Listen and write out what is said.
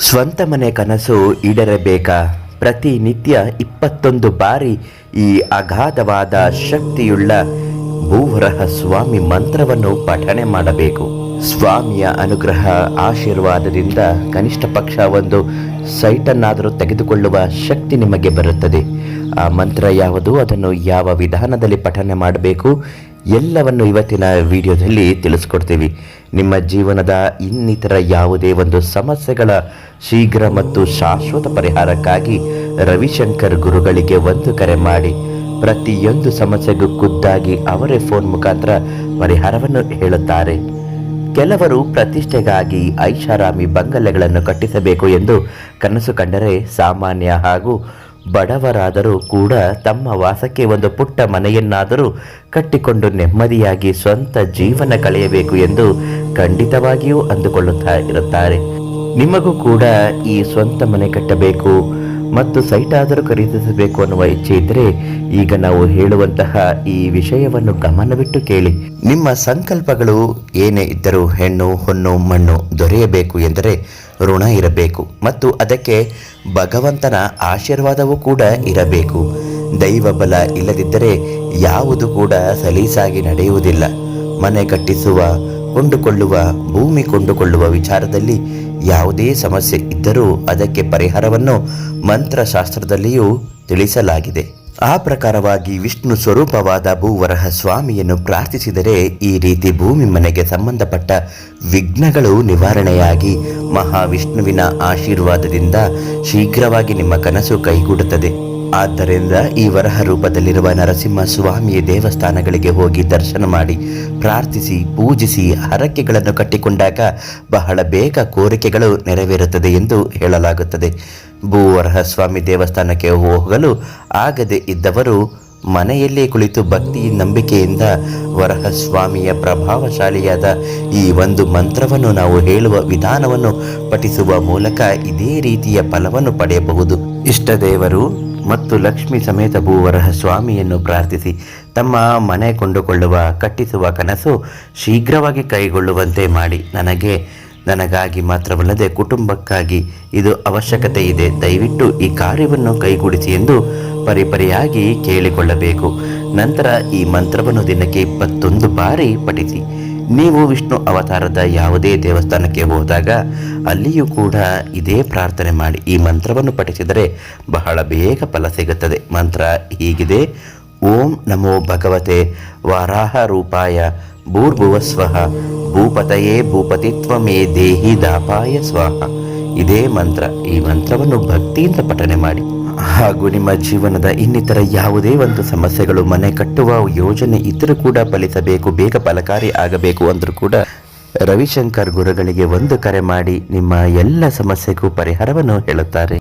ಸ್ವಂತ ಮನೆ ಕನಸು ಈಡೇರಬೇಕಾ? ಪ್ರತಿನಿತ್ಯ ಇಪ್ಪತ್ತೊಂದು ಬಾರಿ ಈ ಅಗಾಧವಾದ ಶಕ್ತಿಯುಳ್ಳ ಭೂವರಹ ಸ್ವಾಮಿ ಮಂತ್ರವನ್ನು ಪಠನೆ ಮಾಡಬೇಕು. ಸ್ವಾಮಿಯ ಅನುಗ್ರಹ ಆಶೀರ್ವಾದದಿಂದ ಕನಿಷ್ಠ ಪಕ್ಷ ಒಂದು ಸೈಟನ್ನಾದರೂ ತೆಗೆದುಕೊಳ್ಳುವ ಶಕ್ತಿ ನಿಮಗೆ ಬರುತ್ತದೆ. ಆ ಮಂತ್ರ ಯಾವುದು? ಅದನ್ನು ಯಾವ ವಿಧಾನದಲ್ಲಿ ಪಠನೆ ಮಾಡಬೇಕು? ಎಲ್ಲವನ್ನು ಇವತ್ತಿನ ವಿಡಿಯೋದಲ್ಲಿ ತಿಳಿಸ್ಕೊಡ್ತೀವಿ. ನಿಮ್ಮ ಜೀವನದ ಇನ್ನಿತರ ಯಾವುದೇ ಒಂದು ಸಮಸ್ಯೆಗಳ ಶೀಘ್ರ ಮತ್ತು ಶಾಶ್ವತ ಪರಿಹಾರಕ್ಕಾಗಿ ರವಿಶಂಕರ್ ಗುರುಗಳಿಗೆ ಒಂದು ಕರೆ ಮಾಡಿ, ಪ್ರತಿಯೊಂದು ಸಮಸ್ಯೆಗೂ ಖುದ್ದಾಗಿ ಅವರೇ ಫೋನ್ ಮುಖಾಂತರ ಪರಿಹಾರವನ್ನು ಹೇಳುತ್ತಾರೆ. ಕೆಲವರು ಪ್ರತಿಷ್ಠೆಗಾಗಿ ಐಷಾರಾಮಿ ಬಂಗಲೆಗಳನ್ನು ಕಟ್ಟಿಸಬೇಕು ಎಂದು ಕನಸು ಕಂಡರೆ ಸಾಮಾನ್ಯ ಹಾಗೂ ಬಡವರಾದರೂ ಕೂಡ ತಮ್ಮ ವಾಸಕ್ಕೆ ಒಂದು ಪುಟ್ಟ ಮನೆಯನ್ನಾದರೂ ಕಟ್ಟಿಕೊಂಡು ನೆಮ್ಮದಿಯಾಗಿ ಸ್ವಂತ ಜೀವನ ಕಳೆಯಬೇಕು ಎಂದು ಖಂಡಿತವಾಗಿಯೂ ಅಂದುಕೊಳ್ಳುತ್ತಾ ಇರುತ್ತಾರೆ. ನಿಮಗೂ ಕೂಡ ಈ ಸ್ವಂತ ಮನೆ ಕಟ್ಟಬೇಕು. ಮತ್ತು ಸೈಟ್ ಆದರೂ ಖರೀದಿಸಬೇಕು ಅನ್ನುವ ಇಚ್ಛೆ ಇದ್ದರೆ ಈಗ ನಾವು ಹೇಳುವಂತಹ ಈ ವಿಷಯವನ್ನು ಗಮನವಿಟ್ಟು ಕೇಳಿ. ನಿಮ್ಮ ಸಂಕಲ್ಪಗಳು ಏನೇ ಇದ್ದರೂ ಹೆಣ್ಣು, ಹೊಣ್ಣು, ಮಣ್ಣು ದೊರೆಯಬೇಕು ಎಂದರೆ ಋಣ ಇರಬೇಕು ಮತ್ತು ಅದಕ್ಕೆ ಭಗವಂತನ ಆಶೀರ್ವಾದವೂ ಕೂಡ ಇರಬೇಕು. ದೈವ ಬಲ ಇಲ್ಲದಿದ್ದರೆ ಯಾವುದು ಕೂಡ ಸಲೀಸಾಗಿ ನಡೆಯುವುದಿಲ್ಲ. ಮನೆ ಕಟ್ಟಿಸುವ, ಕೊಂಡುಕೊಳ್ಳುವ, ಭೂಮಿ ಕೊಂಡುಕೊಳ್ಳುವ ವಿಚಾರದಲ್ಲಿ ಯಾವುದೇ ಸಮಸ್ಯೆ ಇದ್ದರೂ ಅದಕ್ಕೆ ಪರಿಹಾರವನ್ನು ಮಂತ್ರಶಾಸ್ತ್ರದಲ್ಲಿಯೂ ತಿಳಿಸಲಾಗಿದೆ. ಆ ಪ್ರಕಾರವಾಗಿ ವಿಷ್ಣು ಸ್ವರೂಪವಾದ ಭೂವರಹ ಸ್ವಾಮಿಯನ್ನು ಪ್ರಾರ್ಥಿಸಿದರೆ ಈ ರೀತಿ ಭೂಮಿ ಮನೆಗೆ ಸಂಬಂಧಪಟ್ಟ ವಿಘ್ನಗಳು ನಿವಾರಣೆಯಾಗಿ ಮಹಾವಿಷ್ಣುವಿನ ಆಶೀರ್ವಾದದಿಂದ ಶೀಘ್ರವಾಗಿ ನಿಮ್ಮ ಕನಸು ಕೈಗೂಡುತ್ತದೆ. ಆದ್ದರಿಂದ ಈ ವರಹ ರೂಪದಲ್ಲಿರುವ ನರಸಿಂಹ ಸ್ವಾಮಿಯ ದೇವಸ್ಥಾನಗಳಿಗೆ ಹೋಗಿ ದರ್ಶನ ಮಾಡಿ, ಪ್ರಾರ್ಥಿಸಿ, ಪೂಜಿಸಿ, ಹರಕೆಗಳನ್ನು ಕಟ್ಟಿಕೊಂಡಾಗ ಬಹಳ ಬೇಗ ಕೋರಿಕೆಗಳು ನೆರವೇರುತ್ತದೆ ಎಂದು ಹೇಳಲಾಗುತ್ತದೆ. ಭೂವರಹ ಸ್ವಾಮಿ ದೇವಸ್ಥಾನಕ್ಕೆ ಹೋಗಲು ಆಗದೆ ಇದ್ದವರು ಮನೆಯಲ್ಲೇ ಕುಳಿತು ಭಕ್ತಿ, ನಂಬಿಕೆಯಿಂದ ವರಹ ಸ್ವಾಮಿಯ ಪ್ರಭಾವಶಾಲಿಯಾದ ಈ ಒಂದು ಮಂತ್ರವನ್ನು ನಾವು ಹೇಳುವ ವಿಧಾನವನ್ನು ಪಠಿಸುವ ಮೂಲಕ ಇದೇ ರೀತಿಯ ಫಲವನ್ನು ಪಡೆಯಬಹುದು. ಇಷ್ಟ ದೇವರು ಮತ್ತು ಲಕ್ಷ್ಮಿ ಸಮೇತ ಭೂವರಹ ಸ್ವಾಮಿಯನ್ನು ಪ್ರಾರ್ಥಿಸಿ ತಮ್ಮ ಮನೆ ಕೊಂಡುಕೊಳ್ಳುವ, ಕಟ್ಟಿಸುವ ಕನಸು ಶೀಘ್ರವಾಗಿ ಕೈಗೊಳ್ಳುವಂತೆ ಮಾಡಿ. ನನಗೆ, ನನಗಾಗಿ ಮಾತ್ರವಲ್ಲದೆ ಕುಟುಂಬಕ್ಕಾಗಿ ಇದು ಅವಶ್ಯಕತೆ ಇದೆ. ದಯವಿಟ್ಟು ಈ ಕಾರ್ಯವನ್ನು ಕೈಗೂಡಿಸಿ ಎಂದು ಪರಿಪರಿಯಾಗಿ ಕೇಳಿಕೊಳ್ಳಬೇಕು. ನಂತರ ಈ ಮಂತ್ರವನ್ನು ದಿನಕ್ಕೆ ಇಪ್ಪತ್ತೊಂದು ಬಾರಿ ಪಠಿಸಿ. ನೀವು ವಿಷ್ಣು ಅವತಾರದ ಯಾವುದೇ ದೇವಸ್ಥಾನಕ್ಕೆ ಹೋದಾಗ ಅಲ್ಲಿಯೂ ಕೂಡ ಇದೇ ಪ್ರಾರ್ಥನೆ ಮಾಡಿ ಈ ಮಂತ್ರವನ್ನು ಪಠಿಸಿದರೆ ಬಹಳ ಬೇಗ ಫಲ ಸಿಗುತ್ತದೆ. ಮಂತ್ರ ಹೀಗಿದೆ, ಓಂ ನಮೋ ಭಗವತೆ ವಾರಾಹ ರೂಪಾಯ ಭೂರ್ಭುವಸ್ವಃ ಭೂಪತಯೇ ಭೂಪತಿತ್ವಮೇ ದೇಹಿ ದಾಪಾಯ ಸ್ವಾಹ ಇದೇ ಮಂತ್ರ. ಈ ಮಂತ್ರವನ್ನು ಭಕ್ತಿಯಿಂದ ಪಠನೆ ಮಾಡಿ. ಹಾಗೂ ನಿಮ್ಮ ಜೀವನದ ಇನ್ನಿತರ ಯಾವುದೇ ಒಂದು ಸಮಸ್ಯೆಗಳು, ಮನೆ ಕಟ್ಟುವ ಯೋಜನೆ ಇದ್ದರೂ ಕೂಡ ಫಲಿಸಬೇಕು, ಬೇಗ ಫಲಕಾರಿ ಆಗಬೇಕು ಅಂದರೂ ಕೂಡ ರವಿಶಂಕರ್ ಗುರುಗಳಿಗೆ ಒಂದು ಕರೆ ಮಾಡಿ ನಿಮ್ಮ ಎಲ್ಲ ಸಮಸ್ಯೆಗೂ ಪರಿಹಾರವನ್ನು ಹೇಳುತ್ತಾರೆ.